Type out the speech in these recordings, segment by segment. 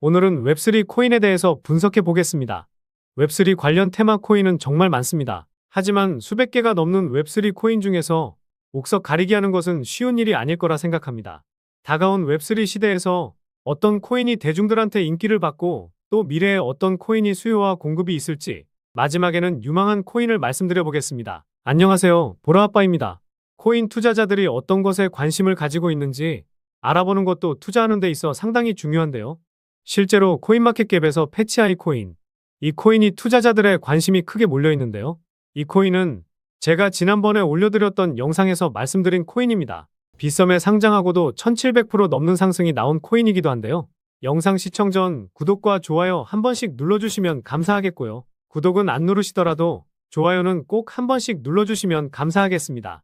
오늘은 웹3 코인에 대해서 분석해 보겠습니다. 웹3 관련 테마 코인은 정말 많습니다. 하지만 수백 개가 넘는 웹3 코인 중에서 옥석 가리기 하는 것은 쉬운 일이 아닐 거라 생각합니다. 다가온 웹3 시대에서 어떤 코인이 대중들한테 인기를 받고 또 미래에 어떤 코인이 수요와 공급이 있을지 마지막에는 유망한 코인을 말씀드려 보겠습니다. 안녕하세요. 보라아빠입니다. 코인 투자자들이 어떤 것에 관심을 가지고 있는지 알아보는 것도 투자하는 데 있어 상당히 중요한데요. 실제로 코인마켓갭에서 패치아이 코인, 이 코인이 투자자들의 관심이 크게 몰려 있는데요. 이 코인은 제가 지난번에 올려드렸던 영상에서 말씀드린 코인입니다. 비썸에 상장하고도 1700% 넘는 상승이 나온 코인이기도 한데요. 영상 시청 전 구독과 좋아요 한 번씩 눌러주시면 감사하겠고요. 구독은 안 누르시더라도 좋아요는 꼭 한 번씩 눌러주시면 감사하겠습니다.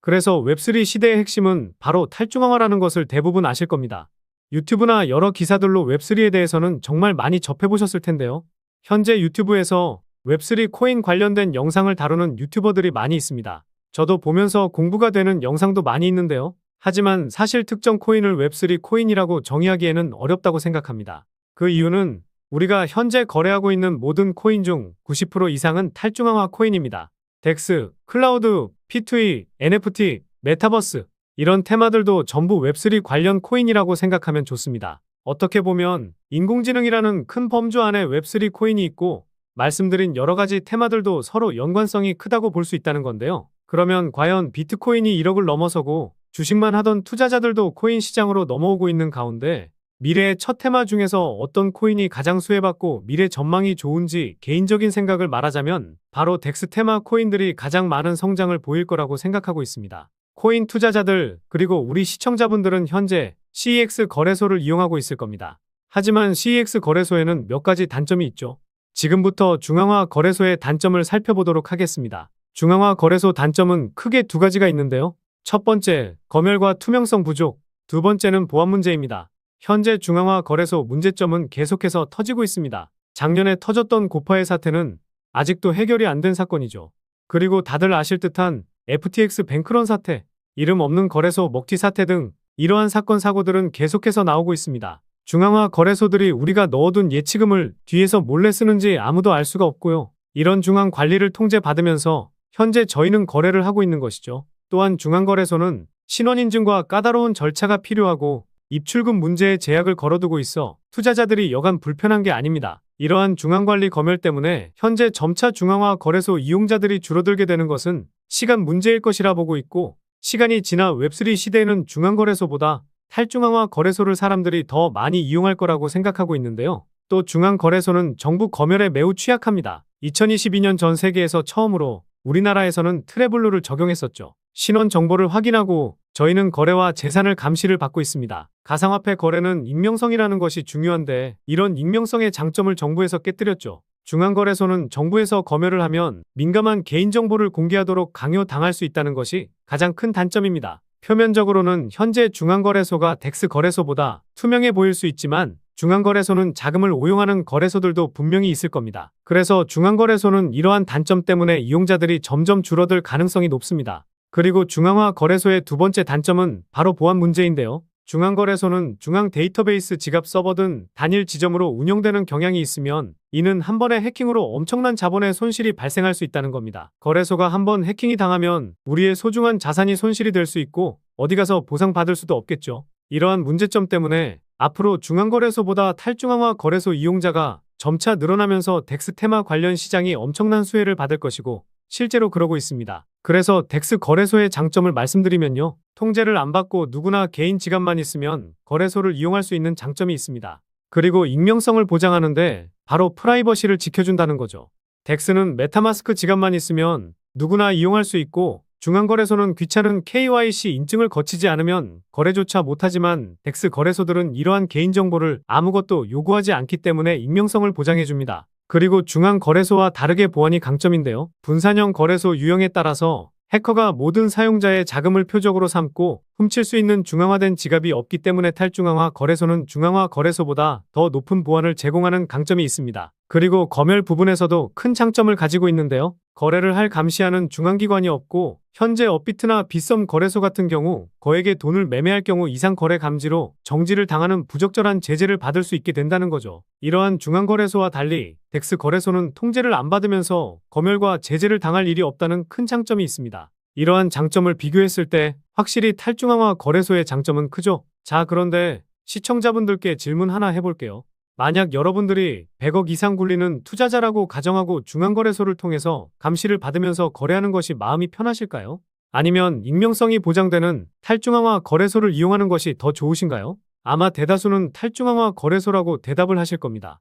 그래서 웹3 시대의 핵심은 바로 탈중앙화라는 것을 대부분 아실 겁니다. 유튜브나 여러 기사들로 웹3에 대해서는 정말 많이 접해보셨을 텐데요. 현재 유튜브에서 웹3 코인 관련된 영상을 다루는 유튜버들이 많이 있습니다. 저도 보면서 공부가 되는 영상도 많이 있는데요. 하지만 사실 특정 코인을 웹3 코인이라고 정의하기에는 어렵다고 생각합니다. 그 이유는 우리가 현재 거래하고 있는 모든 코인 중 90% 이상은 탈중앙화 코인입니다. 덱스, 클라우드, P2E, NFT, 메타버스 이런 테마들도 전부 웹3 관련 코인이라고 생각하면 좋습니다. 어떻게 보면 인공지능이라는 큰 범주 안에 웹3 코인이 있고 말씀드린 여러 가지 테마들도 서로 연관성이 크다고 볼 수 있다는 건데요. 그러면 과연 비트코인이 1억을 넘어서고 주식만 하던 투자자들도 코인 시장으로 넘어오고 있는 가운데 미래의 첫 테마 중에서 어떤 코인이 가장 수혜받고 미래 전망이 좋은지 개인적인 생각을 말하자면 바로 덱스 테마 코인들이 가장 많은 성장을 보일 거라고 생각하고 있습니다. 코인 투자자들 그리고 우리 시청자분들은 현재 CEX 거래소를 이용하고 있을 겁니다. 하지만 CEX 거래소에는 몇 가지 단점이 있죠. 지금부터 중앙화 거래소의 단점을 살펴보도록 하겠습니다. 중앙화 거래소 단점은 크게 두 가지가 있는데요. 첫 번째, 검열과 투명성 부족. 두 번째는 보안 문제입니다. 현재 중앙화 거래소 문제점은 계속해서 터지고 있습니다. 작년에 터졌던 고파의 사태는 아직도 해결이 안 된 사건이죠. 그리고 다들 아실 듯한 FTX 뱅크런 사태, 이름 없는 거래소 먹튀 사태 등 이러한 사건 사고들은 계속해서 나오고 있습니다. 중앙화 거래소들이 우리가 넣어둔 예치금을 뒤에서 몰래 쓰는지 아무도 알 수가 없고요. 이런 중앙 관리를 통제받으면서 현재 저희는 거래를 하고 있는 것이죠. 또한 중앙거래소는 신원인증과 까다로운 절차가 필요하고 입출금 문제에 제약을 걸어두고 있어 투자자들이 여간 불편한 게 아닙니다. 이러한 중앙관리 검열 때문에 현재 점차 중앙화 거래소 이용자들이 줄어들게 되는 것은 시간 문제일 것이라 보고 있고 시간이 지나 웹3 시대에는 중앙거래소보다 탈중앙화 거래소를 사람들이 더 많이 이용할 거라고 생각하고 있는데요. 또 중앙거래소는 정부 검열에 매우 취약합니다. 2022년 전 세계에서 처음으로 우리나라에서는 트래블루를 적용했었죠. 신원 정보를 확인하고 저희는 거래와 재산을 감시를 받고 있습니다. 가상화폐 거래는 익명성이라는 것이 중요한데 이런 익명성의 장점을 정부에서 깨뜨렸죠. 중앙거래소는 정부에서 검열을 하면 민감한 개인정보를 공개하도록 강요당할 수 있다는 것이 가장 큰 단점입니다. 표면적으로는 현재 중앙거래소가 덱스 거래소보다 투명해 보일 수 있지만 중앙거래소는 자금을 오용하는 거래소들도 분명히 있을 겁니다. 그래서 중앙거래소는 이러한 단점 때문에 이용자들이 점점 줄어들 가능성이 높습니다. 그리고 중앙화 거래소의 두 번째 단점은 바로 보안 문제인데요. 중앙거래소는 중앙 데이터베이스 지갑 서버 등 단일 지점으로 운영되는 경향이 있으면 이는 한 번의 해킹으로 엄청난 자본의 손실이 발생할 수 있다는 겁니다. 거래소가 한 번 해킹이 당하면 우리의 소중한 자산이 손실이 될 수 있고 어디 가서 보상받을 수도 없겠죠. 이러한 문제점 때문에 앞으로 중앙거래소보다 탈중앙화 거래소 이용자가 점차 늘어나면서 덱스 테마 관련 시장이 엄청난 수혜를 받을 것이고 실제로 그러고 있습니다. 그래서 덱스 거래소의 장점을 말씀드리면요. 통제를 안 받고 누구나 개인 지갑만 있으면 거래소를 이용할 수 있는 장점이 있습니다. 그리고 익명성을 보장하는데 바로 프라이버시를 지켜준다는 거죠. 덱스는 메타마스크 지갑만 있으면 누구나 이용할 수 있고 중앙거래소는 귀찮은 KYC 인증을 거치지 않으면 거래조차 못하지만 덱스 거래소들은 이러한 개인정보를 아무것도 요구하지 않기 때문에 익명성을 보장해줍니다. 그리고 중앙거래소와 다르게 보안이 강점인데요. 분산형 거래소 유형에 따라서 해커가 모든 사용자의 자금을 표적으로 삼고 훔칠 수 있는 중앙화된 지갑이 없기 때문에 탈중앙화 거래소는 중앙화 거래소보다 더 높은 보안을 제공하는 강점이 있습니다. 그리고 검열 부분에서도 큰 장점을 가지고 있는데요. 거래를 할 감시하는 중앙기관이 없고 현재 업비트나 빗썸 거래소 같은 경우 거액의 돈을 매매할 경우 이상 거래 감지로 정지를 당하는 부적절한 제재를 받을 수 있게 된다는 거죠. 이러한 중앙거래소와 달리 덱스 거래소는 통제를 안 받으면서 검열과 제재를 당할 일이 없다는 큰 장점이 있습니다. 이러한 장점을 비교했을 때 확실히 탈중앙화 거래소의 장점은 크죠. 자, 그런데 시청자분들께 질문 하나 해볼게요. 만약 여러분들이 100억 이상 굴리는 투자자라고 가정하고 중앙거래소를 통해서 감시를 받으면서 거래하는 것이 마음이 편하실까요? 아니면 익명성이 보장되는 탈중앙화 거래소를 이용하는 것이 더 좋으신가요? 아마 대다수는 탈중앙화 거래소라고 대답을 하실 겁니다.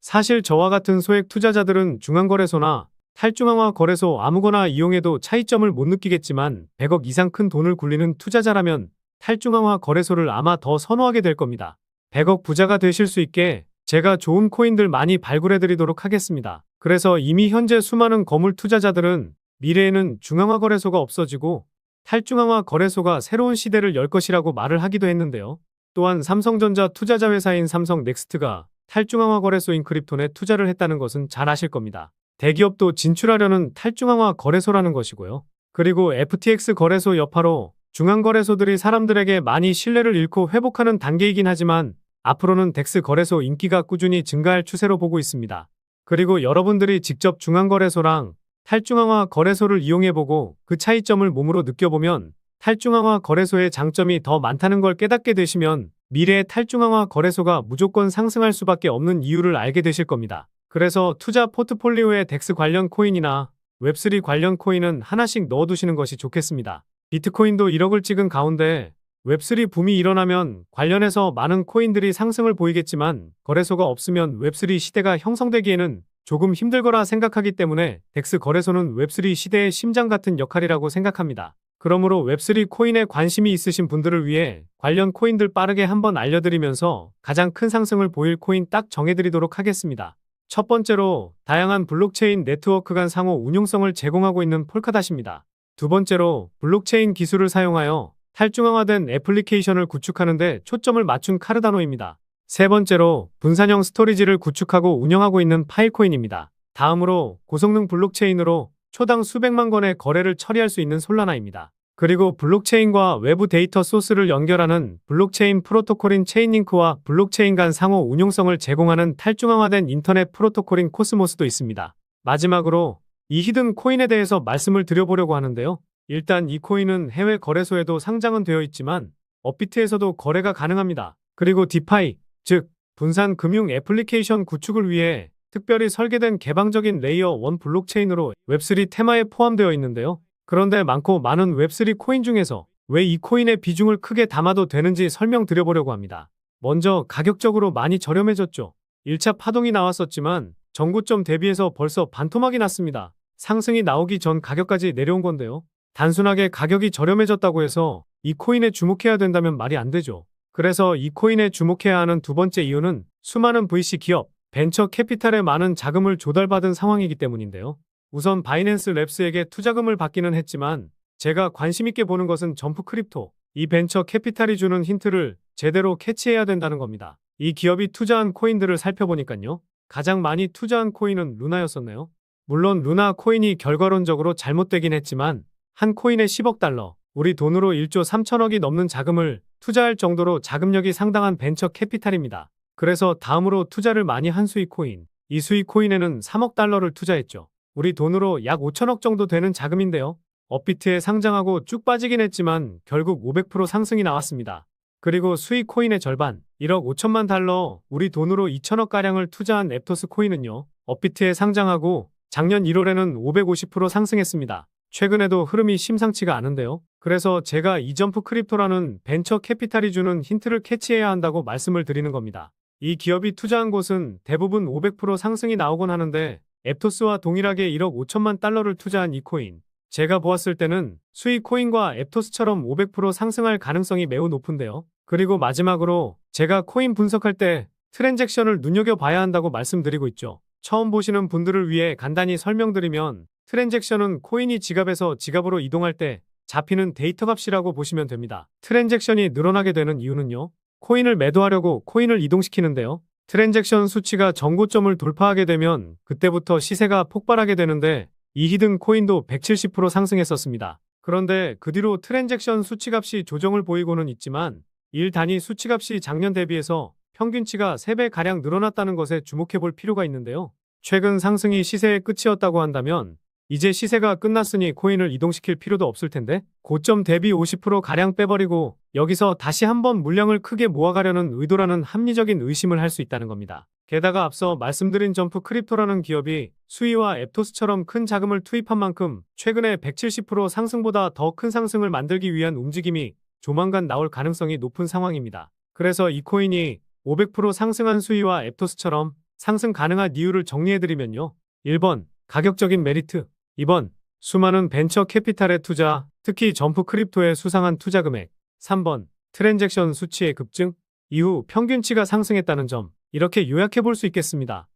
사실 저와 같은 소액 투자자들은 중앙거래소나 탈중앙화 거래소 아무거나 이용해도 차이점을 못 느끼겠지만 100억 이상 큰 돈을 굴리는 투자자라면 탈중앙화 거래소를 아마 더 선호하게 될 겁니다. 100억 부자가 되실 수 있게 제가 좋은 코인들 많이 발굴해 드리도록 하겠습니다. 그래서 이미 현재 수많은 거물 투자자들은 미래에는 중앙화 거래소가 없어지고 탈중앙화 거래소가 새로운 시대를 열 것이라고 말을 하기도 했는데요. 또한 삼성전자 투자자 회사인 삼성 넥스트가 탈중앙화 거래소인 크립톤에 투자를 했다는 것은 잘 아실 겁니다. 대기업도 진출하려는 탈중앙화 거래소라는 것이고요. 그리고 FTX 거래소 여파로 중앙거래소들이 사람들에게 많이 신뢰를 잃고 회복하는 단계이긴 하지만 앞으로는 덱스 거래소 인기가 꾸준히 증가할 추세로 보고 있습니다. 그리고 여러분들이 직접 중앙거래소랑 탈중앙화 거래소를 이용해보고 그 차이점을 몸으로 느껴보면 탈중앙화 거래소의 장점이 더 많다는 걸 깨닫게 되시면 미래의 탈중앙화 거래소가 무조건 상승할 수밖에 없는 이유를 알게 되실 겁니다. 그래서 투자 포트폴리오에 덱스 관련 코인이나 웹3 관련 코인은 하나씩 넣어두시는 것이 좋겠습니다. 비트코인도 1억을 찍은 가운데 웹3 붐이 일어나면 관련해서 많은 코인들이 상승을 보이겠지만 거래소가 없으면 웹3 시대가 형성되기에는 조금 힘들 거라 생각하기 때문에 덱스 거래소는 웹3 시대의 심장 같은 역할이라고 생각합니다. 그러므로 웹3 코인에 관심이 있으신 분들을 위해 관련 코인들 빠르게 한번 알려드리면서 가장 큰 상승을 보일 코인 딱 정해드리도록 하겠습니다. 첫 번째로 다양한 블록체인 네트워크 간 상호 운용성을 제공하고 있는 폴카닷입니다. 두 번째로 블록체인 기술을 사용하여 탈중앙화된 애플리케이션을 구축하는데 초점을 맞춘 카르다노입니다. 세 번째로 분산형 스토리지를 구축하고 운영하고 있는 파일코인입니다. 다음으로 고성능 블록체인으로 초당 수백만 건의 거래를 처리할 수 있는 솔라나입니다. 그리고 블록체인과 외부 데이터 소스를 연결하는 블록체인 프로토콜인 체인링크와 블록체인 간 상호 운용성을 제공하는 탈중앙화된 인터넷 프로토콜인 코스모스도 있습니다. 마지막으로 이 히든 코인에 대해서 말씀을 드려보려고 하는데요. 일단 이 코인은 해외 거래소에도 상장은 되어 있지만 업비트에서도 거래가 가능합니다. 그리고 디파이, 즉 분산 금융 애플리케이션 구축을 위해 특별히 설계된 개방적인 레이어 1 블록체인으로 웹3 테마에 포함되어 있는데요. 그런데 많고 많은 웹3 코인 중에서 왜 이 코인의 비중을 크게 담아도 되는지 설명드려보려고 합니다. 먼저 가격적으로 많이 저렴해졌죠. 1차 파동이 나왔었지만 전고점 대비해서 벌써 반토막이 났습니다. 상승이 나오기 전 가격까지 내려온 건데요. 단순하게 가격이 저렴해졌다고 해서 이 코인에 주목해야 된다면 말이 안 되죠. 그래서 이 코인에 주목해야 하는 두 번째 이유는 수많은 VC 기업, 벤처 캐피탈에 많은 자금을 조달받은 상황이기 때문인데요. 우선 바이낸스 랩스에게 투자금을 받기는 했지만 제가 관심있게 보는 것은 점프 크립토, 이 벤처 캐피탈이 주는 힌트를 제대로 캐치해야 된다는 겁니다. 이 기업이 투자한 코인들을 살펴보니까요. 가장 많이 투자한 코인은 루나였었네요. 물론 루나 코인이 결과론적으로 잘못되긴 했지만 한 코인에 10억 달러, 우리 돈으로 1조 3천억이 넘는 자금을 투자할 정도로 자금력이 상당한 벤처 캐피탈입니다. 그래서 다음으로 투자를 많이 한 수익 코인, 이 수익 코인에는 3억 달러를 투자했죠. 우리 돈으로 약 5천억 정도 되는 자금인데요. 업비트에 상장하고 쭉 빠지긴 했지만 결국 500% 상승이 나왔습니다. 그리고 수익 코인의 절반, 1억 5천만 달러, 우리 돈으로 2천억가량을 투자한 앱토스 코인은요, 업비트에 상장하고 작년 1월에는 550% 상승했습니다. 최근에도 흐름이 심상치가 않은데요. 그래서 제가 이점프 크립토라는 벤처 캐피탈이 주는 힌트를 캐치해야 한다고 말씀을 드리는 겁니다. 이 기업이 투자한 곳은 대부분 500% 상승이 나오곤 하는데 앱토스와 동일하게 1억 5천만 달러를 투자한 이 코인. 제가 보았을 때는 수익 코인과 앱토스처럼 500% 상승할 가능성이 매우 높은데요. 그리고 마지막으로 제가 코인 분석할 때 트랜잭션을 눈여겨봐야 한다고 말씀드리고 있죠. 처음 보시는 분들을 위해 간단히 설명드리면 트랜잭션은 코인이 지갑에서 지갑으로 이동할 때 잡히는 데이터 값이라고 보시면 됩니다. 트랜잭션이 늘어나게 되는 이유는요. 코인을 매도하려고 코인을 이동시키는데요. 트랜잭션 수치가 정고점을 돌파하게 되면 그때부터 시세가 폭발하게 되는데 이 히든 코인도 170% 상승했었습니다. 그런데 그 뒤로 트랜잭션 수치값이 조정을 보이고는 있지만 일 단위 수치값이 작년 대비해서 평균치가 3배 가량 늘어났다는 것에 주목해 볼 필요가 있는데요. 최근 상승이 시세의 끝이었다고 한다면 이제 시세가 끝났으니 코인을 이동시킬 필요도 없을 텐데 고점 대비 50% 가량 빼버리고 여기서 다시 한번 물량을 크게 모아가려는 의도라는 합리적인 의심을 할 수 있다는 겁니다. 게다가 앞서 말씀드린 점프 크립토라는 기업이 수위와 앱토스처럼 큰 자금을 투입한 만큼 최근에 170% 상승보다 더 큰 상승을 만들기 위한 움직임이 조만간 나올 가능성이 높은 상황입니다. 그래서 이 코인이 500% 상승한 수위와 앱토스처럼 상승 가능한 이유를 정리해드리면요. 1번 가격적인 메리트 2번 수많은 벤처 캐피탈의 투자, 특히 점프 크립토의 수상한 투자 금액 3번 트랜잭션 수치의 급증 이후 평균치가 상승했다는 점 이렇게 요약해 볼 수 있겠습니다.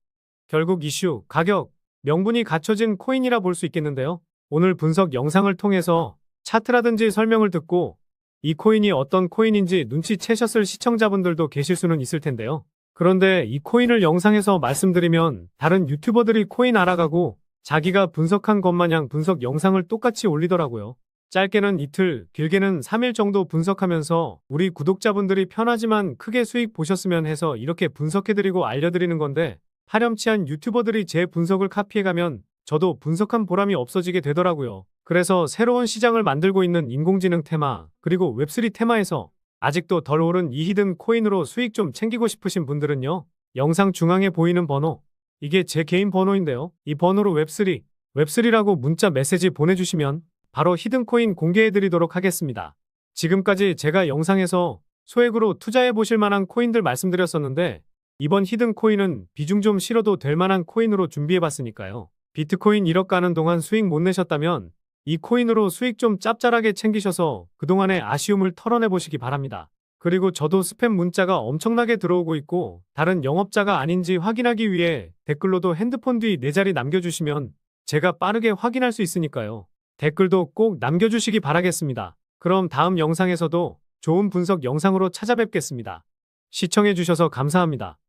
결국 이슈, 가격, 명분이 갖춰진 코인이라 볼 수 있겠는데요. 오늘 분석 영상을 통해서 차트라든지 설명을 듣고 이 코인이 어떤 코인인지 눈치채셨을 시청자분들도 계실 수는 있을 텐데요. 그런데 이 코인을 영상에서 말씀드리면 다른 유튜버들이 코인 알아가고 자기가 분석한 것 마냥 분석 영상을 똑같이 올리더라고요. 짧게는 이틀, 길게는 3일 정도 분석하면서 우리 구독자분들이 편하지만 크게 수익 보셨으면 해서 이렇게 분석해드리고 알려드리는 건데 파렴치한 유튜버들이 제 분석을 카피해가면 저도 분석한 보람이 없어지게 되더라고요. 그래서 새로운 시장을 만들고 있는 인공지능 테마, 그리고 웹3 테마에서 아직도 덜 오른 이 히든 코인으로 수익 좀 챙기고 싶으신 분들은요. 영상 중앙에 보이는 번호, 이게 제 개인 번호인데요. 이 번호로 웹3, 웹3라고 문자 메시지 보내주시면 바로 히든코인 공개해드리도록 하겠습니다. 지금까지 제가 영상에서 소액으로 투자해 보실 만한 코인들 말씀드렸었는데 이번 히든코인은 비중 좀 실어도 될 만한 코인으로 준비해 봤으니까요. 비트코인 1억 가는 동안 수익 못 내셨다면 이 코인으로 수익 좀 짭짤하게 챙기셔서 그동안의 아쉬움을 털어내 보시기 바랍니다. 그리고 저도 스팸 문자가 엄청나게 들어오고 있고 다른 영업자가 아닌지 확인하기 위해 댓글로도 핸드폰 뒤 네 자리 남겨주시면 제가 빠르게 확인할 수 있으니까요. 댓글도 꼭 남겨주시기 바라겠습니다. 그럼 다음 영상에서도 좋은 분석 영상으로 찾아뵙겠습니다. 시청해주셔서 감사합니다.